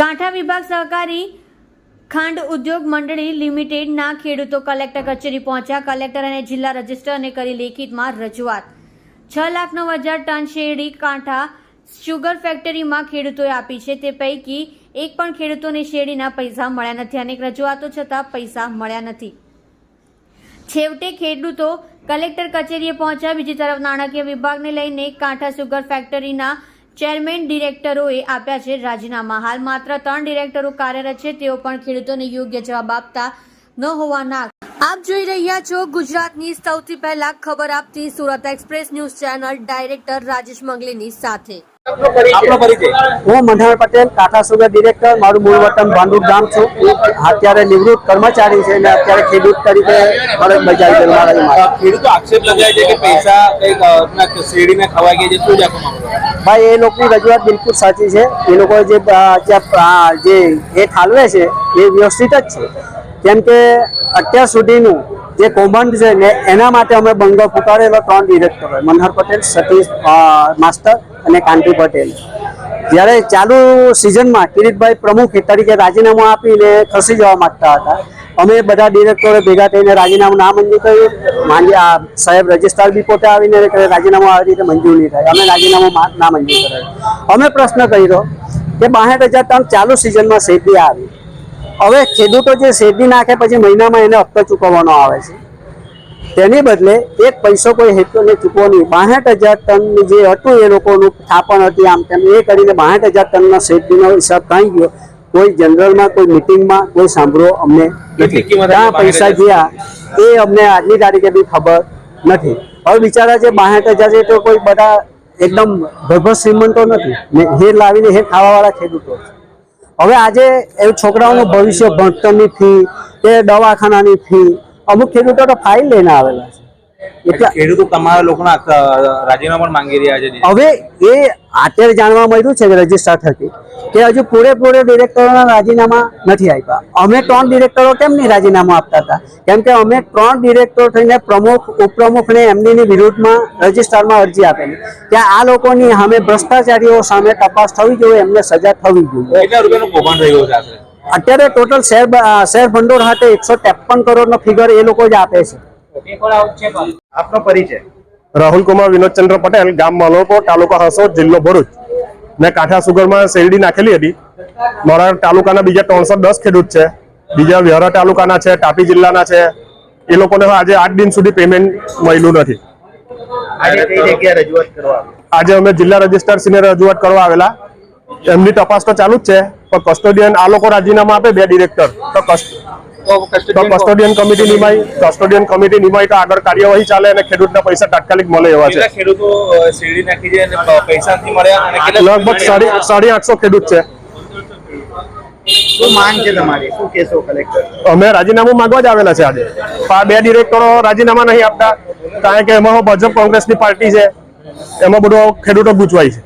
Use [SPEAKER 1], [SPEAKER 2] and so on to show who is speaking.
[SPEAKER 1] કાંઠા વિભાગ સહકારી ખાંડ ઉદ્યોગ મંડળી લિમિટેડના ખેડૂતો કલેક્ટર કચેરી પહોંચ્યા. કલેક્ટર અને જિલ્લા રજિસ્ટરને કરી લેખિતમાં રજૂઆત. છ લાખ નવ હજાર ટન શેરડી કાંઠા શુગર ફેક્ટરીમાં ખેડૂતોએ આપી છે. તે પૈકી એક પણ ખેડૂતોને શેરડીના પૈસા મળ્યા નથી. અનેક રજૂઆતો છતાં પૈસા મળ્યા નથી. છેવટે ખેડૂતો કલેક્ટર કચેરીએ પહોંચ્યા. બીજી તરફ નાણાકીય વિભાગને લઈને કાંઠા સુગર ફેક્ટરીના ચેરમેન ડિરેક્ટરોએ આપ્યા છે રાજીનામા. હાલ માત્ર ત્રણ ડિરેક્ટરો કાર્યરત છે તેઓ પણ ખેડૂતોને યોગ્ય જવાબ આપતા ન હોવાના આપ જોઈ રહ્યા છો ગુજરાતની સૌથી પહેલા ખબર આપતી Surat express news channel director Rajesh મંગલીની સાથે.
[SPEAKER 2] હું મનહર પટેલ કાંઠા સુગર ડિરેક્ટર. મારું મૂળ વતન ભાંડુપ ગામ છું. અત્યારે નિવૃત્ત કર્મચારી છે અને અત્યારે ખેડૂત તરીકે ફરજ બજાવી.
[SPEAKER 3] ખેડૂતો આક્ષેપ લગાવે છે કે પૈસા કંઈક શેરડીને ખવાઈ ગયા છે. શું જાખો
[SPEAKER 2] ભાઈ, એ લોકોની રજૂઆત બિલકુલ સાચી છે. એ લોકો જે જે એ ઠાલવે છે, એ વ્યવસ્થિત જ છે. કેમ કે અત્યાર સુધીનું જે કૌભાંડ છે ને, એના માટે અમે બંગલો પુકારેલો ત્રણ ડિરેક્ટરો મનહર પટેલ, સતીશ માસ્ટર અને કાંતિ પટેલ. જ્યારે ચાલુ સિઝનમાં કિરીટભાઈ પ્રમુખ તરીકે રાજીનામું આપીને ખસી જવા માંગતા હતા અમે બધા ડિરેક્ટરો ભેગા થઈને રાજીનામું ના મંજૂર કર્યું. માંડી આ સાહેબ રજિસ્ટ્રાર બી પોતે આવીને રાજીનામું આવી રીતે મંજૂર નહીં થાય. અમે રાજીનામું ના મંજૂર કરાયું અમે પ્રશ્ન કર્યો કે બાસઠ હજાર ટન ચાલુ સિઝનમાં શેરડી આવી. હવે ખેડૂતો જે શેરડી નાખે પછી મહિનામાં એને હપ્તો ચૂકવવાનો આવે છે. તેની બદલે એક પૈસો કોઈ હેતુને ચૂકવો નહીં. બાસઠ હજાર ટન જે હતું એ લોકોનું થાપણ હતી આમ તેમ. એ કરીને બાસઠ હજાર ટનનો શેરડીનો હિસાબ થઈ ગયો. કોઈ જનરલમાં કોઈ મિટિંગમાં કોઈ સાંભળો અમને નથી. ક્યાં પૈસા
[SPEAKER 3] 62,000?
[SPEAKER 2] ગયા એ અમને આજની તારીખે બી ખબર નથી. હવે બિચારા જે બાસઠ હજાર છે તો કોઈ બધા એકદમ ભરભર શ્રીમંતો નથી. હેર લાવીને હેર ખાવાવાળા ખેડૂતો હવે આજે એ છોકરાઓનું ભવિષ્ય ભણતરની ફી કે દવાખાનાની ફી અમુક ખેડૂતો તો ફાઇલ લઈને આવેલા છે.
[SPEAKER 3] ખેડૂતો તમારા લોકોના રાજીનામા પણ માંગી રહ્યા છે
[SPEAKER 2] હવે એ અત્યારે જાણવા મળ્યું છે કે થકી કે હજુ પૂરેપૂરે ડિરેક્ટરોના રાજીનામા નથી આપ્યા. અમે ત્રણ ડિરેક્ટરો કેમ નહીં રાજીનામા આપતા હતા? કેમ કે અમે ત્રણ ડિરેક્ટર થઈને પ્રમુખ ઉપપ્રમુખ ને એમની વિરુદ્ધમાં રજીસ્ટરમાં અરજી આપેલી. કે આ લોકોની અમે ભ્રષ્ટાચારીઓ સામે તપાસ થવી જોઈએ એમને સજા થવી જોઈએ.
[SPEAKER 3] કેટલા રૂપિયાનું કૌભાંડ થઈ છે
[SPEAKER 2] અત્યારે ટોટલ શેર શેર ભંડોળ હાથે એકસો ત્રેપન કરોડનો ફિગર એ લોકો જ આપે છે.
[SPEAKER 3] આપનો પરિચય.
[SPEAKER 4] રાહુલ કુમાર વિનોદચંદ્ર પટેલ ગામ મલોપોર તાલુકા હસોદ જિલ્લો ભરૂચ. મેં કાંઠા સુગરમાં શેરડી નાખેલી હતી. મારા તાલુકાના બીજા ત્રણસો દસ ખેડૂત છે. બીજા વ્યારા તાલુકાના છે તાપી જિલ્લાના છે. એ લોકોને આજે આઠ દિન સુધી પેમેન્ટ મળ્યું નથી.
[SPEAKER 3] આજે
[SPEAKER 4] અમે જિલ્લા રજિસ્ટર સિનિયર રજૂઆત કરવા આવેલા. એમની તપાસ તો ચાલુ જ છે પણ કસ્ટોડિયન આ લોકો રાજીનામા આપે બે ડિરેક્ટર તો તો કસ્ટોડિયન કમિટી નિમાય કસ્ટોડિયન કમિટી નિમાય તો આગળ કાર્યવાહી ચાલે અને ખેડૂતના પૈસા તાત્કાલિક મળે એવા છે.
[SPEAKER 3] ખેડૂતો શેરડી નાખી છે અને પૈસા નથી મળ્યા અને કેટલા
[SPEAKER 4] લગભગ સાડી સાડી આઠસો ખેડૂત છે.
[SPEAKER 5] શું માંગ છે તમારી? શું કેશો કલેક્ટર?
[SPEAKER 4] અમે રાજીનામું માંગવા જ આવેલા છે આજે. આ બે ડિરેક્ટરો રાજીનામા નહીં આપતા કારણ કે એમાં ભાજપ કોંગ્રેસની પાર્ટી છે. એમાં બધો ખેડૂતો ગૂંચવાય છે.